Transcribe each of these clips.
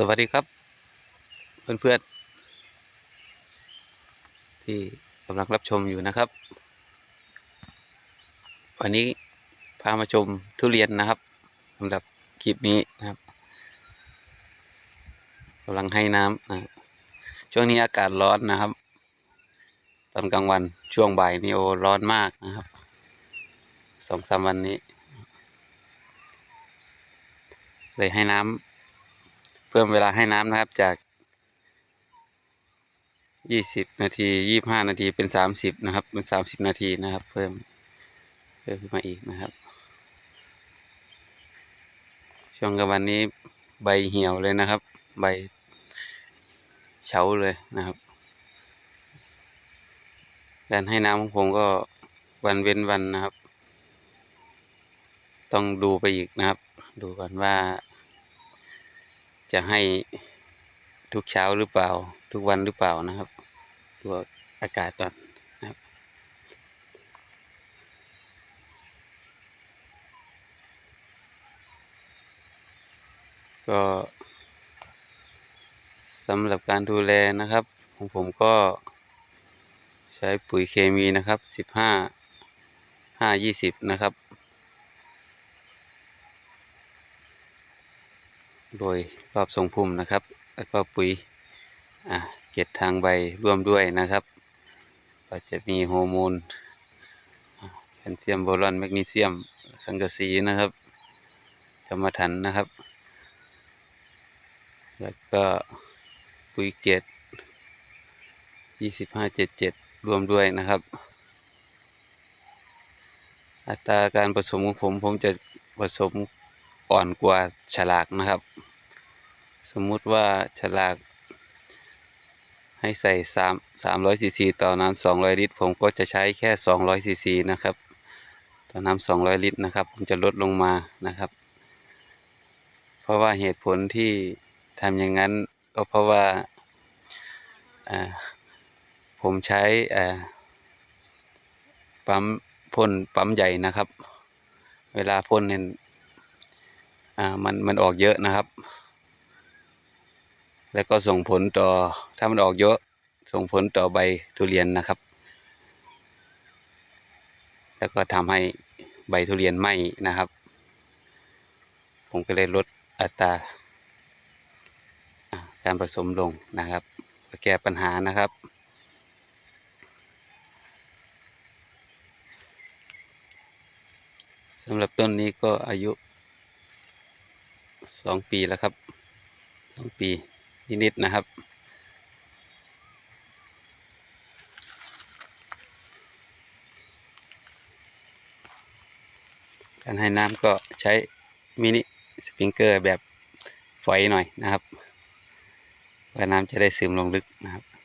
สวัสดีครับ เพื่อนๆ ที่กำลังรับชมอยู่นะครับ วันนี้พามาชมทุเรียนนะครับสำหรับคลิปนี้นะครับกำลังให้น้ำนะช่วงนี้อากาศร้อนนะครับ ตอนกลางวันช่วงบ่ายนี่โอร้อนมากนะครับสองสามวันนี้ เลยให้น้ำ พิ่มเวลาให้น้ำนะครับจากยี่สิบนาทียี่บห้านาทีเป็นสามสิบนะครับ เป็นสามสิบนาทีนะครับ เพิ่มเพิ่มขึ้นมาอีกนะครับ ช่วงกลางวันนี้ใบเหี่ยวเลยนะครับ ใบเฉาเลยนะครับ การให้น้ำของผมก็วันเว้นวันนะครับ ต้องดูไปอีกนะครับ ดูก่อนว่า จะให้ทุกเช้าหรือเปล่า ทุกวันหรือเปล่านะครับดูอากาศก่อนนะครับก็สำหรับการดูแลนะครับ ของผมก็ใช้ปุ๋ยเคมีนะครับสิบห้าห้ายี่สิบนะครับ โดยรอบทรงพุ่มนะครับ แล้วก็ปุ๋ยเกล็ดทางใบร่วมด้วยนะครับ ก็จะมีฮอร์โมนแคลเซียมโบรอนแมกนีเซียม สังกะสีนะครับกรรมฐานนะครับ แล้วก็ปุ๋ยเกล็ดยี่สิบห้าเจ็ดเจ็ดรวมด้วยนะครับ อัตราการผสมของผมผมจะผสมอ่อนกว่าฉลากนะครับ สมมุติว่าฉลาก ให้ใส่สามสามร้อยซีซีต่อน้ำสองร้อยลิตร ผมก็จะใช้แค่สองร้อยซีซีนะครับ ต่อน้ำสองร้อยลิตรนะครับ ผมจะลดลงมานะครับ เพราะว่าเหตุผลที่ทำอย่างนั้นก็เพราะว่าผมใช้ปั๊มพ่นปั๊มใหญ่นะครับ เวลาพ่นเนี่ยมันมันออกเยอะนะครับ แล้วก็ส่งผลต่อถ้ามันออกเยอะส่งผลต่อใบทุเรียนนะครับ แล้วก็ทำให้ใบทุเรียนไหม้นะครับ ผมก็เลยลดอัตราอ่าการผสมลงนะครับเพื่อแก้ปัญหานะครับ สำหรับต้นนี้ก็อายุสองปีแล้วครับสองปี นิดๆนะครับ การให้น้ำก็ใช้มินิสปริงเกอร์แบบฝอยหน่อยนะครับเพื่อน้ำจะได้ซึมลงลึกนะครับ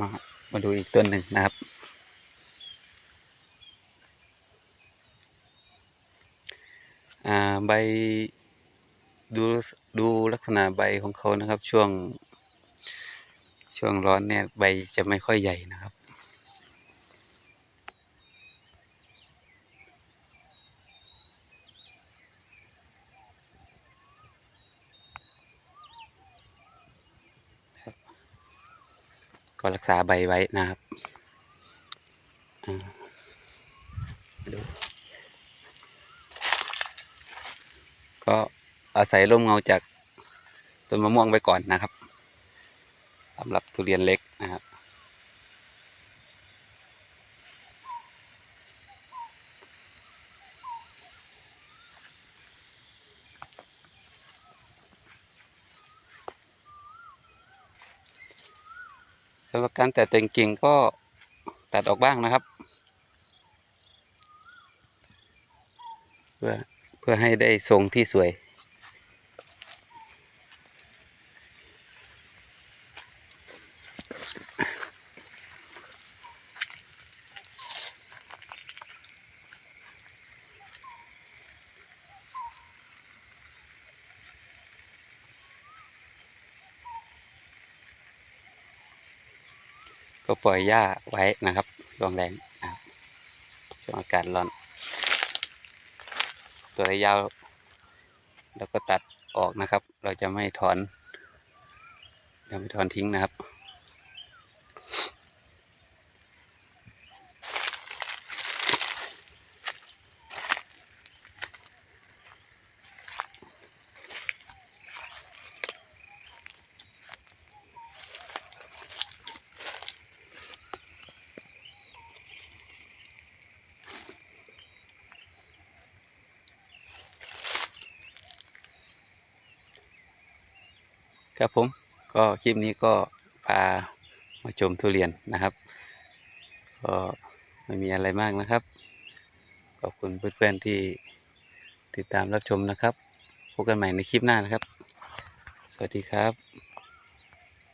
มามาดูอีกต้นหนึ่งนะครับ ใบดูดูลักษณะใบของเขานะครับ ช่วง ช่วงร้อนเนี่ยใบจะไม่ค่อยใหญ่นะครับ ก็รักษาใบไว้นะครับอ่าดูก็อาศัยร่มเงาจากต้นมะม่วงไปก่อนนะครับสำหรับทุเรียนเล็กนะครับ สำหรับการแต่แต่งกิ่งก็ตัดออกบ้างนะครับ เพื่อเพื่อให้ได้ทรงที่สวย ก็ปล่อยหญ้าไว้นะครับช่วงแรงนะครับช่วงอากาศร้อน ตัวระยาวแล้วก็ตัดออกนะครับ เราจะไม่ถอนจะไม่ถอนทิ้งนะครับ ครับผมก็คลิปนี้ก็พามาชมทุเรียนนะครับก็ไม่มีอะไรมากนะครับขอบคุณเพื่อนๆที่ติดตามรับชมนะครับพบกันใหม่ในคลิปหน้านะครับ สวัสดีครับ